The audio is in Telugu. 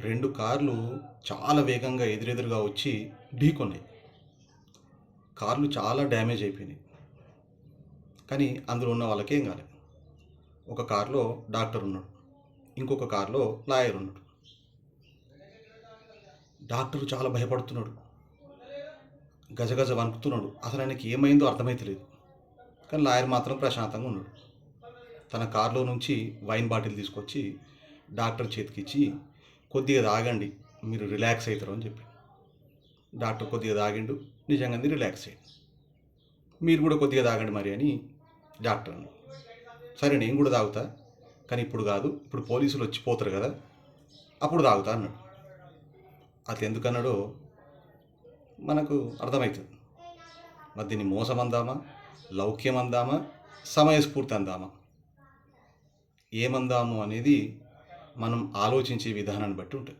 రెండు కార్లు చాలా వేగంగా ఎదురెదురుగా వచ్చి ఢీకొన్నాయి. కార్లు చాలా డ్యామేజ్ అయిపోయినాయి. కానీ అందులో ఉన్న వాళ్ళకేం కాలేదు. ఒక కారులో డాక్టర్ ఉన్నాడు. ఇంకొక కారులో లాయర్ ఉన్నాడు. డాక్టర్ చాలా భయపడుతున్నాడు. గజగజ వణుకుతున్నాడు. అసలు ఆయనకి ఏమైందో అర్థమైతలేదు. కానీ లాయర్ మాత్రం ప్రశాంతంగా ఉన్నాడు. తన కారులో నుంచి వైన్ బాటిల్ తీసుకొచ్చి డాక్టర్ చేతికిచ్చి కొద్దిగా తాగండి మీరు రిలాక్స్ అవుతారు అని చెప్పి. డాక్టర్ కొద్దిగా తాగిండు నిజంగా రిలాక్స్ అయ్యింది మీరు కూడా కొద్దిగా తాగండి మరి అని డాక్టర్ అన్నాడు. సరే నేను కూడా తాగుతా కానీ ఇప్పుడు కాదు ఇప్పుడు పోలీసులు వచ్చి పోతారు కదా అప్పుడు తాగుతా అన్నాడు. అది ఎందుకన్నాడో మనకు అర్థమవుతుంది. మరి దీన్ని మోసం అందామా లౌక్యం అందామా సమయస్ఫూర్తి అందామా? ఏమందాము అనేది మనం ఆలోచించే విధానాన్ని బట్టి ఉంటుంది.